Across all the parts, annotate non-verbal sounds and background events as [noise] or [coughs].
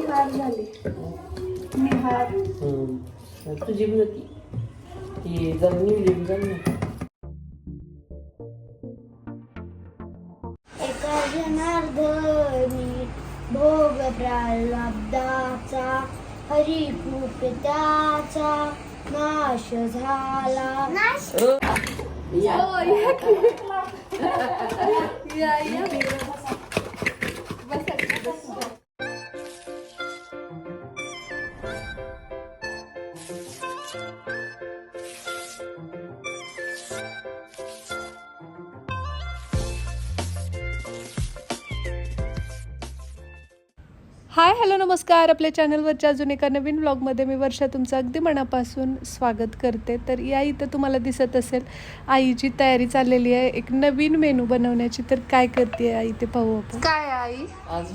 निहार झाली. निहार हम्म. तुझी बी होती. ती जरा निवडून जाईल ना. जनार्दनी भोग प्रारब्धाचा हरी त्याचा नाश झाला. नाश? [laughs] हाय हॅलो नमस्कार. आपल्या चॅनलवरच्या अजून एका नवीन व्लॉगमध्ये मी वर्षा तुमचं अगदी मनापासून स्वागत करते. तर या इथं तुम्हाला दिसत असेल आईची तयारी चाललेली आहे. एक नवीन मेनू बनवण्याची. तर काय करते आई ते पाहू आपण. काय आई? आज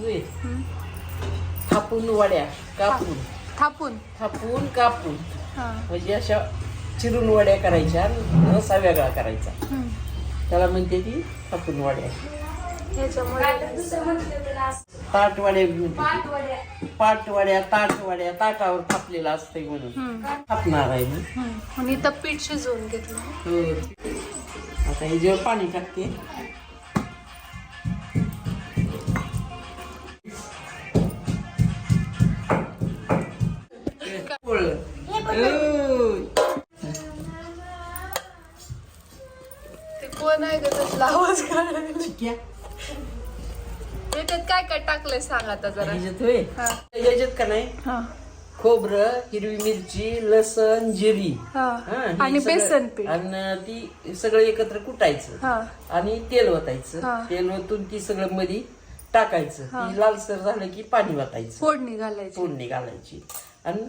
थापून वड्या. कापून. थापून. थापून कापून. हां. म्हणजे अशा चिरून वड्या करायच्या रसा वेगळा करायचा. त्याला म्हणते ती थापून वड्या ताटवड्या म्हणते. पाटवड्या. ताटवड्या ताटावर थापलेला असते म्हणून. थापणार आहे मी. इथं पीठ शिजवून घेतलं. हो. आता हे जेव्हा पाणी टाकते. पोळलं. आहे का तसला आवाज काढायला चिक्या. त्याच्यात काय काय टाकलंय सांग आता जरा. ह्याच्यात होय? हा. ह्याच्यात का नाही? हा. खोबरं हिरवी मिरची लसण जिरी. हा. हा, हे आणि सगळं- बेसन पीठ. आणि ती सगळं एकत्र कुटायचं. हा. आणि तेल वतायचं. तेल वतून ती सगळं मध्ये टाकायचं. ती लालसर झालं की पाणी वतायचं. फोडणी घालायची. फोडणी घालायची. आणि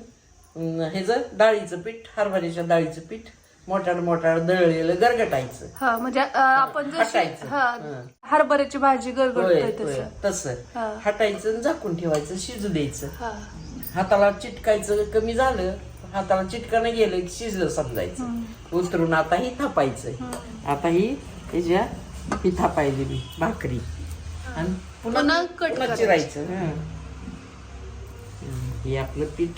ह्याचं डाळीचं पीठ हरभऱ्याच्या डाळीचं पीठ मोठाड मोठाड दळलेलं गरगटायचं. हा म्हणजे अं, आपण जशी हटायचं. हा हा. हरभऱ्याची भाजी होय, गरगडतोय होय, तसं. तसं. हा. हटायचं आणि झाकून ठेवायचं शिजू द्यायचं. हा. हाताला चिटकायचं कमी झालं हाताला चिटकानं गेलं की शिजलं समजायचं. उतरून आता ही थापायचं. आता ही त्याच्या ही थापायली मी भाकरी. आणि पुन्हा पुन्हा cut पुन्हा करायचं. चिरायचं. हं. हं, हे आपलं पीठ.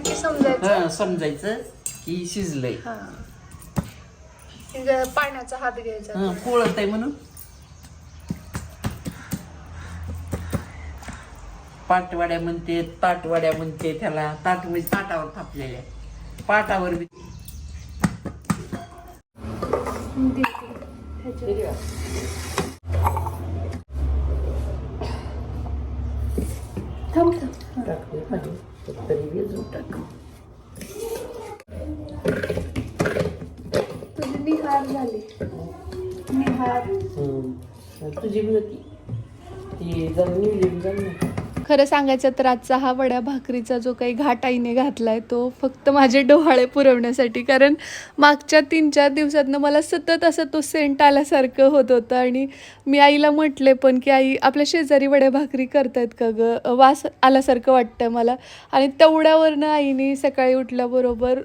की समजायचं. हं, समजायचं की शिजलंय. हा. पाण्याचा हात घ्यायचा. हं, पोळत आहे म्हणून. पाटवाड्या म्हणते ताटवाड्या म्हणते त्याला. ताट म्हणजे ताटावर थापलेल्या पाटावर बी? थांब थांब. तरी टाक तुझी निहार झाली निहार हं. तुझी होती ती. खरं सांगायचं तर आजचा हा वड्या भाकरीचा जो काही घाट आईने घातलाय तो फक्त माझे डोहाळे पुरवण्यासाठी. कारण मागच्या तीन चार दिवसातनं मला सतत असं तो सेंट आल्यासारखं होत होतं. आणि मी आईला म्हटले पण की आई आपल्या शेजारी वड्या भाकरी करतायत का ग? वास आल्यासारखं वाटतं मला. आणि तेवढ्यावरनं आईने सकाळी उठल्याबरोबर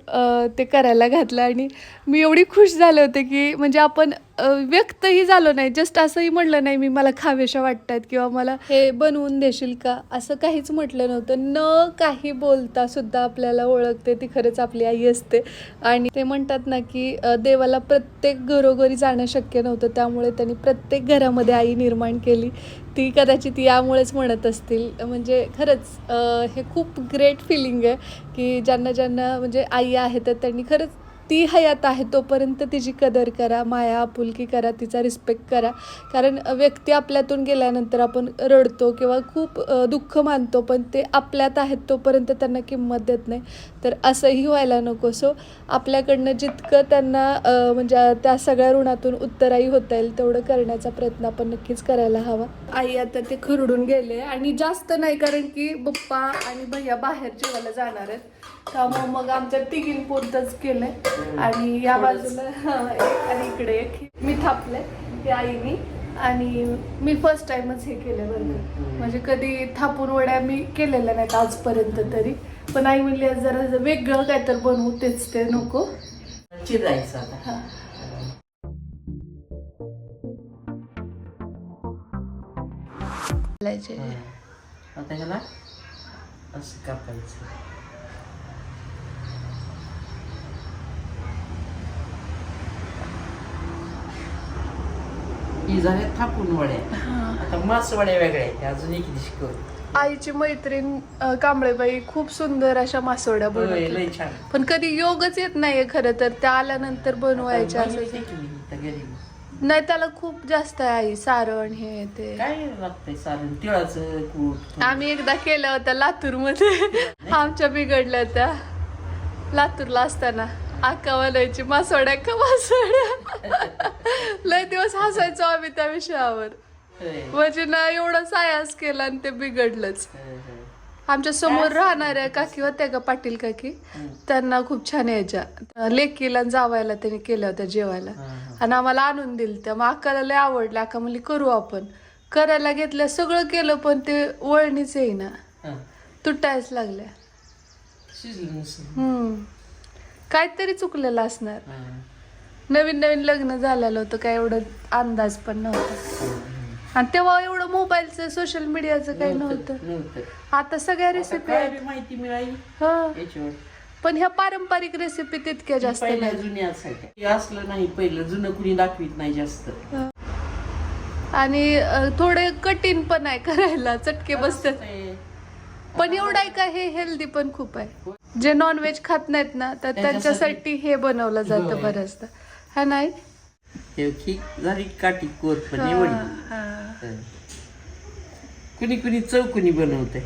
ते करायला घातलं. आणि मी एवढी खुश झाले होते की म्हणजे आपण व्यक्तही झालो नाही. जस्ट असंही म्हणलं नाही मी मला खावेशा वाटतात किंवा मला हे बनवून देशील का? असं काहीच म्हटलं नव्हतं. न काही बोलता सुद्धा आपल्याला ओळखते ती खरंच आपली आई असते. आणि ते म्हणतात ना की देवाला प्रत्येक घरोघरी जाणं शक्य नव्हतं. त्यामुळे त्यांनी प्रत्येक घरामध्ये आई निर्माण केली. ती कदाचित यामुळेच म्हणत असतील. म्हणजे खरंच हे खूप ग्रेट फिलिंग आहे की ज्यांना ज्यांना म्हणजे आई आहे तर त्यांनी खरंच ती हयात आहे तोपर्यंत तिची कदर करा माया आपुलकी करा तिचा रिस्पेक्ट करा. कारण व्यक्ती आपल्यातून गेल्यानंतर आपण रडतो किंवा खूप दुःख मानतो पण ते आपल्यात आहेत तोपर्यंत त्यांना किंमत देत नाही. तर असंही व्हायला नको. सो आपल्याकडनं जितकं त्यांना म्हणजे त्या सगळ्या ऋणातून उत्तराई होता येईल तेवढं करण्याचा प्रयत्न आपण नक्कीच करायला हवा. आई आता ते खरडून गेले आणि जास्त नाही कारण की बप्पा आणि भैया बाहेर जेवायला जाणार आहेत. त्यामुळे मग आमच्या तिघीं पोतच केलंय. आणि या बाजूला एक आणि इकडे एक. मी थापले ते आईनी. आणि मी फर्स्ट टाइमच हे केलं बरं. म्हणजे कधी थापून वड्या मी केलेल्या नाहीत आजपर्यंत तरी. पण आई म्हणली आज जरा जरा वेगळं काय तर बनवू तेच ते नको. चिरायचं आता. हा. आता ह्याला असं कापायचं. ही झाल्या थापून वड्या. आता मास वड्या वेगळ्या आहेत त्या अजून एक शिकव आईची मैत्रीण अ, कांबळेबाई खूप सुंदर अशा मासोड्या बनवते लय छान. पण कधी योगच येत नाहीये खरं तर त्या आल्यानंतर बनवायच्या. असं बनवायचं की मी इथं घरी. नाही त्याला खूप जास्त आहे आई सारण हे ते. काय लागतंय सारण तिळाचं कूट आम्ही एकदा केलं होतं लातूरमध्ये आमच्या बिघडल्या त्या. लातूरला असताना. आका बनायची मासोड्या का मासोड्या लय दिवस हसायचो आम्ही त्या विषयावर. म्हणजे ना एवढा सायास केला आणि ते बिघडलंच. आमच्यासमोर राहणाऱ्या काकी होत्या का पाटील काकी. त्यांना खूप छान यायच्या. लेकीला जावायला त्यांनी केल्या होत्या जेवायला. आणि आम्हाला आणून दिल त्या मग अक्काला लय आवडलं. अक्का म्हणली करू आपण. करायला घेतलं सगळं केलं पण ते वळणीच येईना. तुटायच लागल्या. हम्म. काहीतरी चुकलेलं असणार. नवीन नवीन लग्न झालेलं होतं काय एवढं अंदाज पण नव्हता. आणि तेव्हा एवढं मोबाईलचं सोशल मीडियाचं काही नव्हतं आता सगळ्या रेसिपी आहेत. माहिती मिळाली? हा. पण ह्या पारंपरिक रेसिपी तितक्या जास्त पहिल्या जुन्या असायच्या. असलं नाही पहिलं जुनं कुणी दाखवित नाही जास्त. आणि थोडे कठीण पण आहे करायला चटके बसतात. पण एवढं आहे का हे हेल्दी पण खूप आहे. जे नॉनव्हेज खात नाहीत ना तर त्यांच्यासाठी- हे बनवलं जातं. बऱ्याचदा. हा नाही हे झाली काठी कोर पण. कुणी कुणी चौकुनी बनवते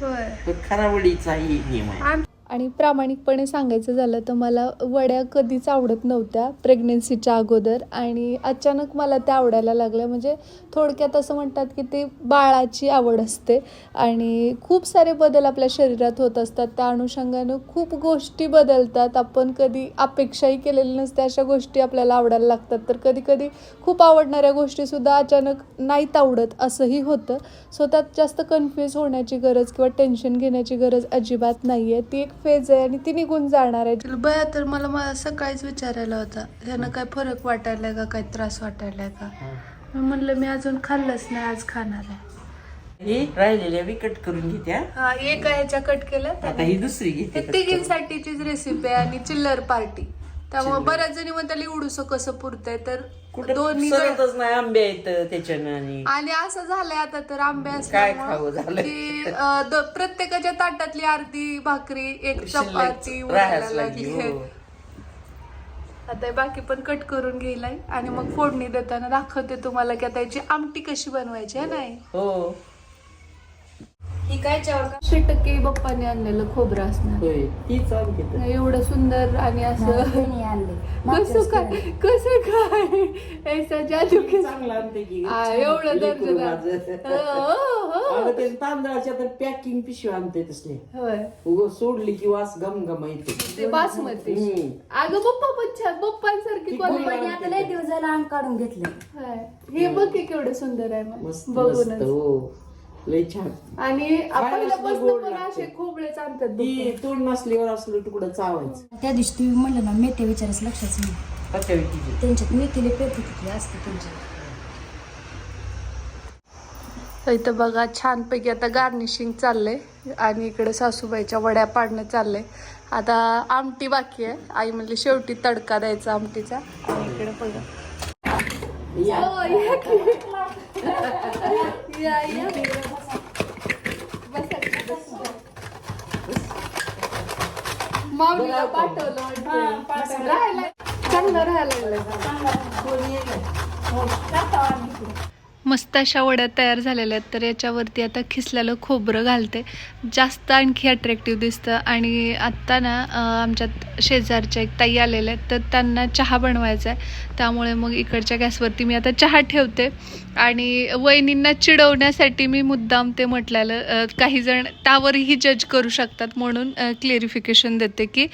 खरावडीचाही नियम आहे. आणि प्रामाणिकपणे सांगायचं झालं तर मला वड्या कधीच आवडत नव्हत्या प्रेग्नेन्सीच्या अगोदर. आणि अचानक मला त्या आवडायला लागल्या. म्हणजे थोडक्यात असं म्हणतात की ते बाळाची आवड असते. आणि खूप सारे बदल आपल्या शरीरात होत असतात. त्या अनुषंगानं खूप गोष्टी बदलतात. आपण कधी अपेक्षाही केलेली नसते अशा गोष्टी आपल्याला आवडायला लागतात. तर कधी कधी खूप आवडणाऱ्या गोष्टीसुद्धा अचानक नाहीत आवडत असंही होतं. सो त्यात जास्त कन्फ्यूज होण्याची गरज किंवा टेन्शन घेण्याची गरज अजिबात नाही आहे ती एक फेज आहे आणि ती निघून जाणार आहे. बया तर मला मला सकाळीच विचारायला होता. ह्यानं काय फरक वाटायला का? काय त्रास वाटायला का. मी म्हणलं मी अजून खाल्लंच नाही आज खाणार आहे. हे राहिलेल्या विकट करून घेत्या हा? एक ह्याच्या कट केलं आता ही दुसरी घेते. तिघींसाठीचीच रेसिपी आहे आणि चिल्लर पार्टी त्यामुळे बऱ्याच जणी म्हणतात एवढूस कसं पुरतंय. तर दोन्ही सरतच नाही आंबे आहेत त्याच्यानं आणि आणि असं झालंय आता तर आंबे काय? की अं, द- प्रत्येकाच्या ताटातली अर्धी भाकरी एक चपाती शिल्लक उरायला राहायला लागली लागली. हो. आता हे बाकी पण कट करून घेईलाय. आणि मग फोडणी देताना दाखवते तुम्हाला की आता याची आमटी कशी बनवायची आहे नाही हो. ही काय शे टक्के बाप्पाने आणलेलं खोबरं असणार. होय तीच आंबे तर. एवढं सुंदर आणि असं [laughs] कसं काय कसं काय? ऐसा जादू के चांगलं आणते की आ, एवढं लेकरू दर्जेदार. माझं. हो, हो. ते तांदळाच्या तर पॅकिंग पिशवी आणते तसले. होय. उग सोडली की वास गम गम येते. ते बासमती. हम्म. अगं पप्पा पण छान पप्पांसारखी ती आता लय दिवस झाला अंग काढून घेतलं. हे बघ की केवढं सुंदर आहे मग. मस्त मस्त बघूनच हो. लय छान. आणि पण आणतात बघ. ती तोंड नसल्यावर असलं तुकडं चावायचं. त्या दिवशी तुम्ही म्हणलं ना मेथी विचारायचं लक्षात नाही. त्यांच्यात मेथीले पेप किती असते त्यांच्यात तर इथं बघा छानपैकी आता गार्निशिंग चाललंय आणि इकडे सासूबाईच्या वड्या पाडणं चाललंय. आता आमटी बाकी आहे. आई म्हणली शेवटी तडका द्यायचा आमटीचा. आणि इकडे बघा. या. हो, या की. [laughs] या, या. बसा, बसा. माऊलीला पाठवलं वाटतं. राहायला चांगलं राहायला मस्त अशा वड्या तयार झालेल्या आहेत तर याच्यावरती आता खिसलेलं खोबरं घालते. जास्त आणखी अट्रॅक्टिव्ह दिसतं. आणि आत्ता ना आमच्यात शेजारच्या एक ताई आलेल्या आहेत तर त्यांना चहा बनवायचा आहे त्यामुळे मग इकडच्या गॅसवरती मी आता चहा ठेवते. आणि वहिनींना चिडवण्यासाठी मी मुद्दाम ते म्हटलेलं काहीजण काही जण त्यावरही जज करू शकतात म्हणून क्लिअरिफिकेशन देते की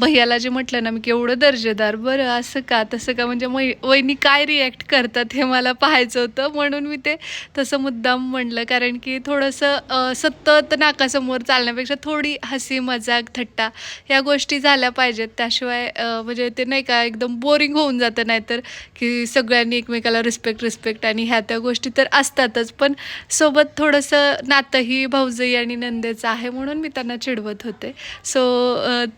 भैयाला जे म्हटलं ना मी की एवढं दर्जेदार बरं असं का तसं का म्हणजे मै वहिनी काय रिॲक्ट करतात हे मला पाहायचं होतं. म्हणून मी ते तसं मुद्दाम म्हणलं. कारण की थोडंसं सतत नाकासमोर चालण्यापेक्षा थोडी हसी मजाक थट्टा ह्या गोष्टी झाल्या पाहिजेत. त्याशिवाय म्हणजे ते नाही का एकदम बोरिंग होऊन जातं नाहीतर की सगळ्यांनी एकमेकाला रिस्पेक्ट रिस्पेक्ट आणि ह्या त्या गोष्टी तर असतातच. पण सोबत थोडंसं नातंही भाऊजई आणि नंदेचं आहे म्हणून मी त्यांना चिडवत होते. सो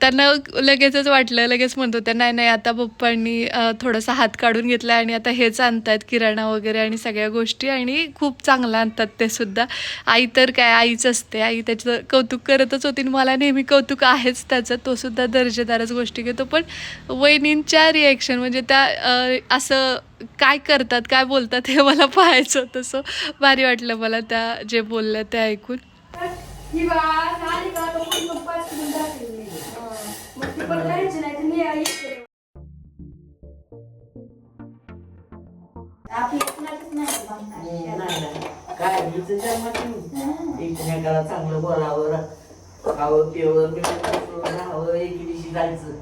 त्यांना लगेचच वाटलं लगेच म्हणत होत्या नाही नाही आता पप्पांनी थोडासा हात काढून घेतला आणि आता हेच आणतायत किराणा वगैरे आणि सगळ्या गोष्टी आणि खूप चांगल्या आणतात ते सुद्धा. आई तर काय आईच असते आई त्याचं कौतुक करतच होती मला नेहमी कौतुक आहेच त्याचं. तो सुद्धा दर्जेदारच गोष्टी घेतो. पण वहिनींच्या रिॲक्शन म्हणजे त्या असं काय करतात काय बोलतात हे मला पाहायचं होतं. सो भारी वाटलं मला त्या जे बोलल्या ते ऐकून. नाही बांधणार. नाही नाही. काय हिचं जन्मात येऊन एकमेकाला चांगलं बोलावं खावं पिवं मिळून राहावं एकी दिवशी जायचं.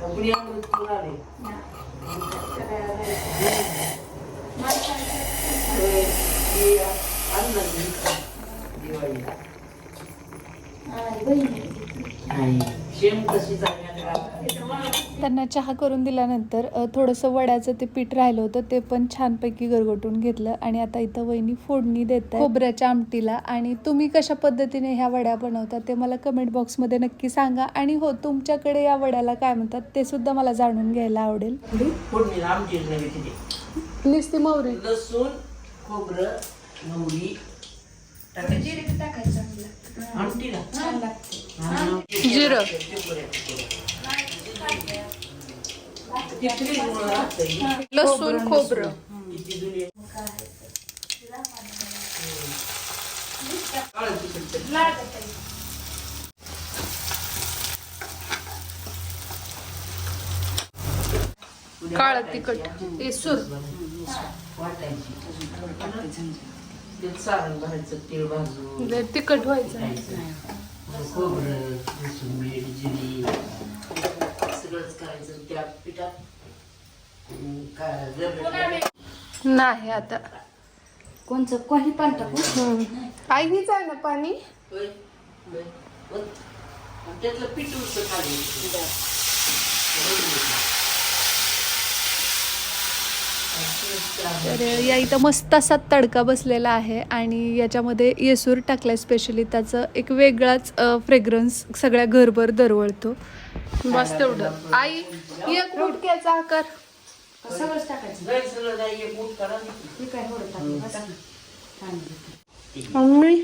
का कुणी अमृत करून आले? हे. आणि बहिणी. नाही शेम तशी चांगल्या त्यांना चहा करून दिल्यानंतर थोडंसं वड्याचं ते पीठ राहिलं होतं ते पण छानपैकी गरगटून घेतलं आणि आता इथं वहिनी फोडणी देत खोबऱ्याच्या आमटीला. आणि तुम्ही कशा पद्धतीने ह्या वड्या बनवता ते मला कमेंट बॉक्समध्ये नक्की सांगा. आणि हो तुमच्याकडे या वड्याला काय म्हणतात ते सुद्धा मला जाणून घ्यायला आवडेल. नुसती मोहरी. लसूण खोबरं मोहरी. जिरे लसूण खोबरं काळ काळं तिखट. लागत तिखट व्हायचं खायचं. खोबरं लसूण सगळंच करायचं त्या पिठात. नाही आता. कोणचं? काही पण टाकू आई हीच आहे ना पाणी? त्यातलं पीठ खाली. तर या इथं मस्त असा तडका बसलेला आहे आणि याच्यामध्ये येसूर टाकलाय स्पेशली त्याचं एक वेगळाच फ्रेग्रन्स सगळ्या घरभर दरवळतो. बस तेवढं. आई एक गुटक्याचा आकार. सगळंच टाकायचं. मम्मी.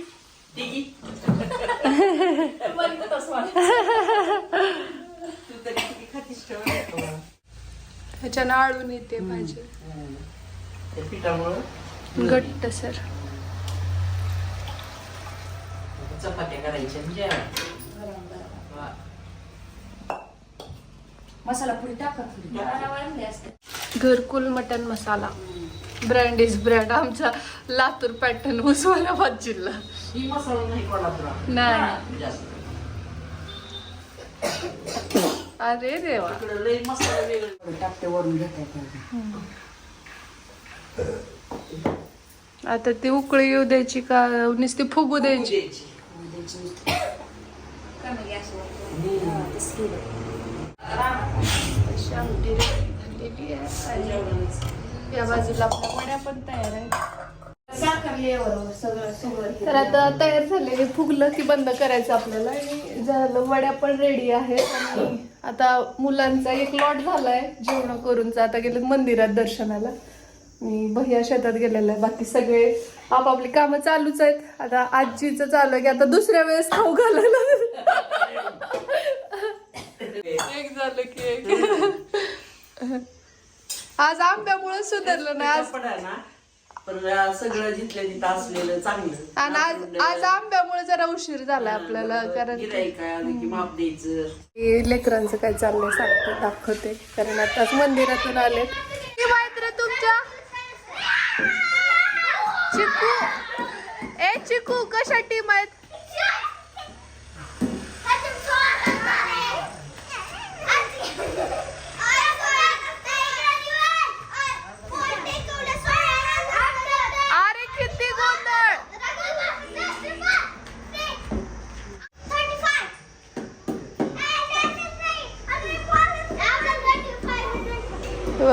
ह्याच्यानं आळून येते भाजी घट्ट सर. चपात्या करायच्या म्हणजे वा. मसाला पुरी टाका पुरी. Gharkul mutton masala. Brand is brand आमचा लातूर पॅटर्न उस्मानाबाद जिल्हा. ही मसाला नाही कोल्हापुरात. नाही. जास्त. अरे देवा. इकडं लई मसाला वेगळे. टाकते वरून घेता आता ती उकळी येऊ द्यायची का? नुसती फुगू द्यायची. अशी आमटी झालेली आहे. आणि या बाजूला आपल्या वड्या पण तयार आहेत. साखर लेवर सगळं सगळं तर आता तयार झाले हे फुगलं की बंद करायचं आपल्याला. आणि झालं वड्या पण रेडी आहेत. आणि आता मुलांचा एक लॉट झालाय जेवण करूनचा आता गेले मंदिरात दर्शनाला. मी भैया शेतात गेलेला आहे बाकी सगळे आपापली कामं चालूच आहेत. आता आजीचं चालू आहे की आता दुसऱ्या वेळेस खाऊ घालायला एक झालं की एक आज आंब्यामुळे सुधारलं नाही आज ना पण सगळं जिथल्या तिथं असलेलं चांगलं. आणि आज आज आंब्यामुळे जरा उशीर झाला आपल्याला कारण की माप द्यायचं. हे लेकरांचं काय चाललंय सांगते दाखवते. कारण आताच मंदिरातून आले तुमच्या. चिकू. ए चिकू कशा टीम आहेत?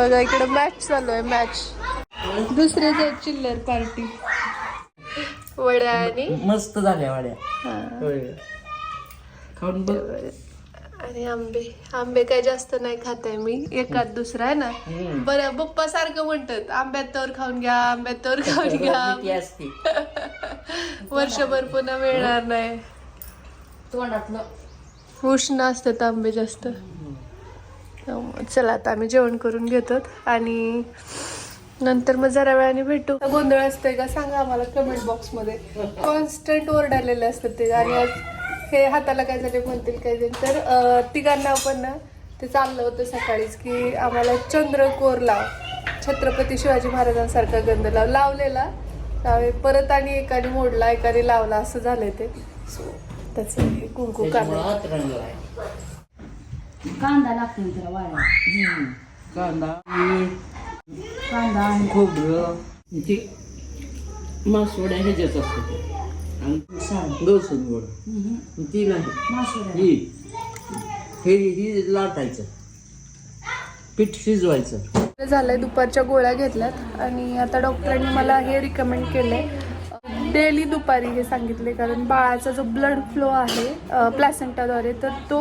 बघा इकडे मॅच चालू आहे मॅच दुसऱ्याच चिल्लर पार्टी वड्या आणि? मस्त झाल्या वाड्या. हा. खाऊन बघ. आणि आंबे. आंबे काय जास्त नाही खात आहे मी. एकात दुसरा आहे ना. बरं पप्पा सारखं म्हणतात आंब्यात तर खाऊन घ्या आंब्यात तर खाऊन घ्या. [laughs] वर्षभर पुन्हा मिळणार नाही. उष्ण असतात आंबे जास्त. चला आता आम्ही जेवण करून घेतो आणि नंतर मग जरा वेळाने भेटू. गोंधळ असतंय का? सांगा आम्हाला कमेंट बॉक्समध्ये. कॉन्स्टंट ओरडालेले असतात ते. आणि आज हे हाताला काय झाले म्हणतील काय झाले तर तिघांना आपण ना ते चाललं होतं सकाळीच की आम्हाला चंद्रकोर लाव. छत्रपती शिवाजी महाराजांसारखा गंध लाव. लावलेला. त्यावेळी परत आणि एकाने मोडला एकाने लावला. असं झालंय ते. सो त्याचं कुंकू काढलं रंगला कांदा लागतो ना त्याला वाळा हम्म. कांदा. मीठ कांदा आणि खोबरं. ते मासवड्या ह्याच्याच असतात. आणि गवसन गोड ती नाही ही हे. ही लाटायचं. पीठ शिजवायचं. झालंय दुपारच्या गोळ्या घेतल्यात आणि आता डॉक्टरांनी मला हे रिकमेंड केलंय. डेली दुपारी हे सांगितले कारण बाळाचा जो ब्लड फ्लो आहे प्लॅसेंटाद्वारे तर तो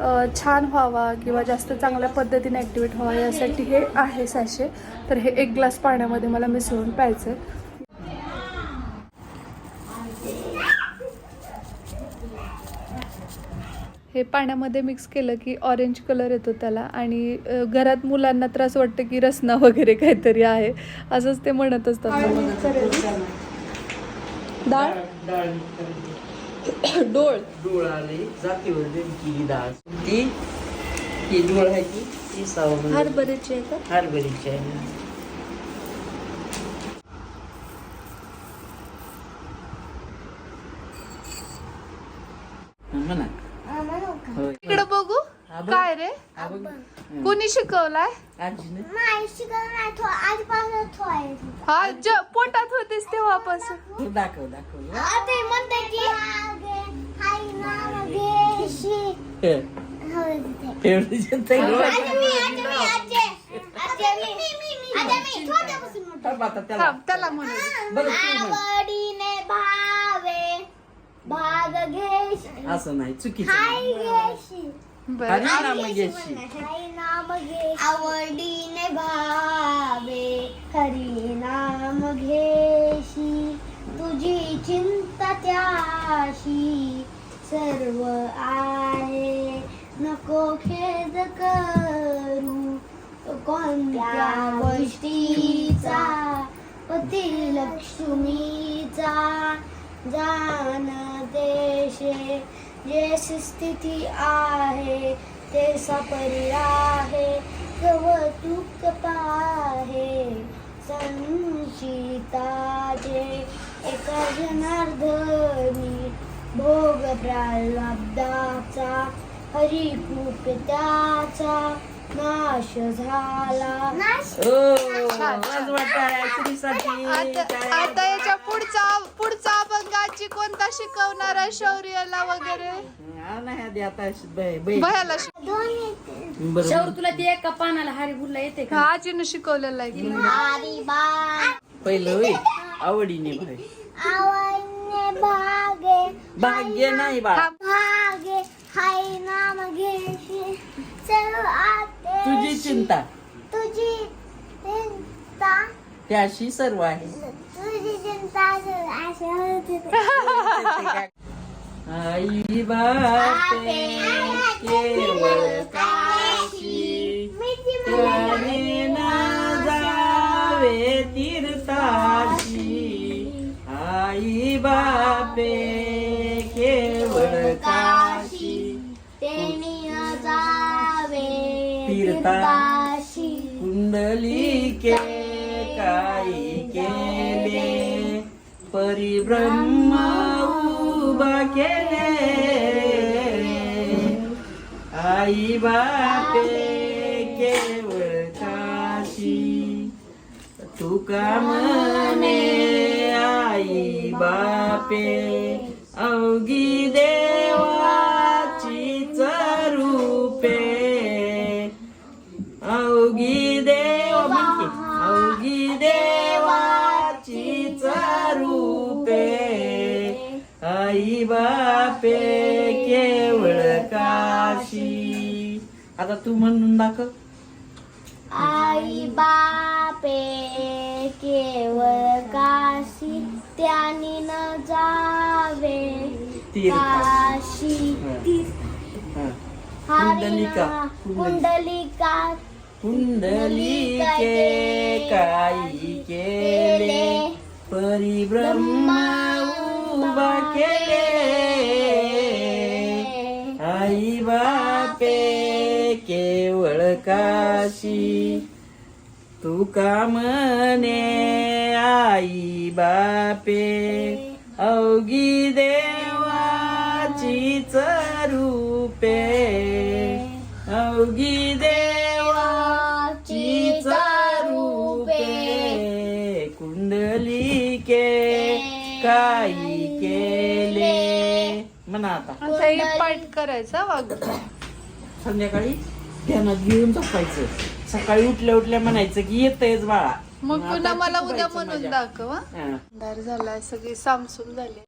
छान व्हावा किंवा जास्त चांगल्या पद्धतीने ॲक्टिवेट व्हावा यासाठी हे आहे सॅशे तर हे एक ग्लास पाण्यामध्ये मला मिसळून प्यायचं हे पाण्यामध्ये मिक्स केलं की ऑरेंज कलर येतो त्याला आणि घरात मुलांना त्रास वाटतं की रसना वगैरे काहीतरी आहे. असंच ते म्हणत असतात. डाळ डाळ. [coughs] डोळ आले जातीवर नेमकी डाळ ती ही डोळ आहे ती ती सावं हरभऱ्याची आहे का? आहे. म्हणा होय. इकडे बघू. काय रे? हा. बघ. कोणी शिकवलाय? आजीने. हा ज पोटात होतीस तेव्हापासून. तू दाखव दाखव त्याला. आवडीने भावे. भाग घेशी असं नाही चुकीचं हाय. घेशी नाम घ्यायची हाय नाम घेशी आवडीने भावे. हरी नाम घेशी तुझी चिंता त्याशी. सर्व आहे. नको खेद करू. कोणत्या गोष्टीचा? पती लक्ष्मीचा जाण देशे जे स्थिती आहे ते सपरी आहे. कवतुक पाहे. संचिताचे एका जनार्दनी भोग प्रल्हादाचा हरिपूप त्याचा नाश? झाला. आता याच्या पुढचा पुढचा अभंगाची कोणता शिकवणार आहे शौर्याला वगैरे? हा भयाला शेवर तुला ते एका पानाला हारी बुरला येते का? आजीनं शिकवलेलं आहे हरी पहिलं आवडीने भाई भागे भाग्य नाही बा थांब. भागे हाय नाम घेशी सर्व आते तुझी चिंता. तुझी चिंता. त्याशी सर्व आहे. तुझी चिंता होते. [laughs] आई बापे केवळ काशी. त्याने ना जावे तीर्थाशी. आई बापे केवळ काशी तेनी जावे तीर्था. तीर्थाशी कुंडली के काही केले परिब्रह्म उभा केले आई बापे केवळ સુકામને आई बापे अवगी देवाची रूपे अवगी देव अवगी देवाची रूपे आई बापे केवळ काशी. आता तू म्हणून दाखव. तीर्थ. काशी हा. हरिना कुंडलिका. कुंडलिका कुंडलिके काही केले परिब्रह्मा उभा केले आई बापे केवळ काशी तू का म्हणे आई बापे अवघी देवाची रूपे. अवघी देवाची रूपे. कुंडलिके काही केले. म्हणा आता. आता हे पाठ करायचा वाग संध्याकाळी ध्यानात घेऊन झोपायचं. सकाळी उठल्या उठल्या म्हणायचं की येतयच बाळा. मग पुन्हा मला उद्या म्हणून. दाखव. हा. अंधार झालाय सगळी सामसूम झाली.